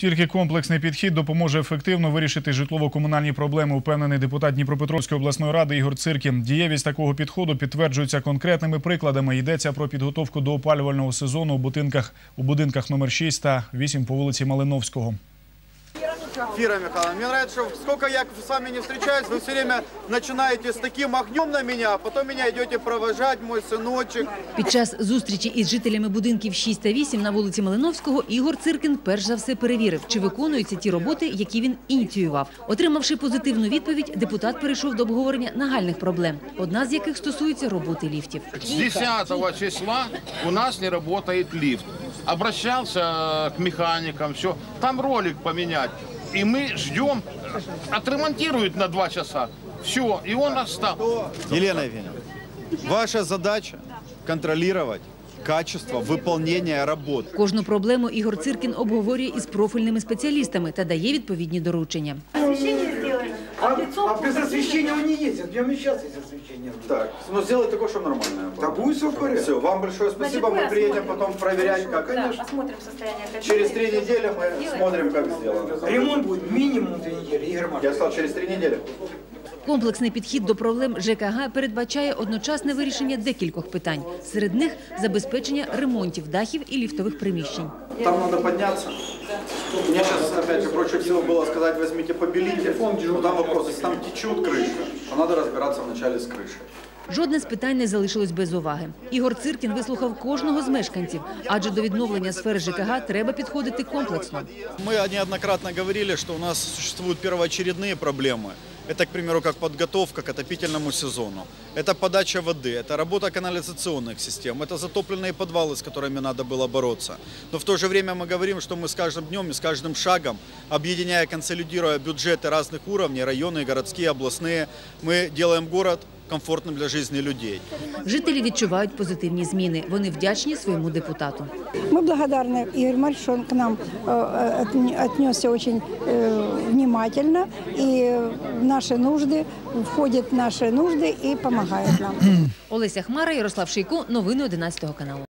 Тільки комплексний підхід допоможе ефективно вирішити житлово-комунальні проблеми, упевнений депутат Дніпропетровської обласної ради Ігор Циркін. Дієвість такого підходу підтверджується конкретними прикладами. Йдеться про підготовку до опалювального сезону у будинках у будинках номер 6 та 8 по вулиці Малиновського. Фира Михайловна, мне нравится, что сколько я с вами не встречаюсь, вы все время начинаете с таким огнем на меня, а потом меня идете провожать, мой сыночек. Під час зустрічі із жителями будинків 6 та 8 на вулиці Малиновського Ігор Циркін перш за все перевірив, чи виконуються ті роботи, які він ініціював. Отримавши позитивну відповідь, депутат перейшов до обговорення нагальних проблем, одна з яких стосується роботи ліфтів. С 10 числа у нас не работает лифт. Обращался к механикам, все. Там ролик поменять. И мы ждем, отремонтируют на два часа. Все, и он остался. Елена Евгеньевна, ваша задача контролировать качество выполнения работ. Кожну проблему Ігор Циркін обговорює із профільними спеціалістами та дає відповідні доручення Освещение сделано. А, а без освещения он не ездит. Прямо сейчас есть освещение. Так, ну сделай такое, чтобы нормально Да будет все в порядке. Все, вам большое спасибо, Значит, мы мы приедем осмотрим. потом проверять, как. Да, посмотрим состояние кабины. Через три недели мы Сделаем. смотрим, как сделано. Ремонт будет минимум две недели, Игорь Я Маркович. сказал, через три недели. Комплексний підхід до проблем ЖКГ передбачає одночасне вирішення декількох питань. Серед них забезпечення ремонтів дахів і ліфтових приміщень. Там надо подняться. Мне сейчас, опять же, проще всего было сказать, возьмите, побелите. Но там вопрос, если там течет крыша, то надо разбираться вначале с крышей. Жодне з питань не залишилось без уваги. Ігор Циркін вислухав кожного з мешканців, адже до відновлення сфери ЖКГ треба підходити комплексно. Мы неоднократно говорили, что у нас существуют первоочередные проблемы. Это, к примеру, как подготовка к отопительному сезону. Это подача воды, это работа канализационных систем, это затопленные подвалы, с которыми надо было бороться. Но в то же время мы говорим, что мы с каждым днем и с каждым шагом, объединяя, консолидируя бюджеты разных уровней, районы, городские, областные, мы делаем город комфортным для жизни людей. Жителі відчувають позитивні зміни. Вони вдячні своєму депутату. Мы благодарны Игорь Марьевич, что он к нам э, отне- отнесся очень э, внимательно и в наши нужды, входит в наши нужды и помогает нам. Олеся Хмара, Ярослав Шийко. Новини 11 каналу.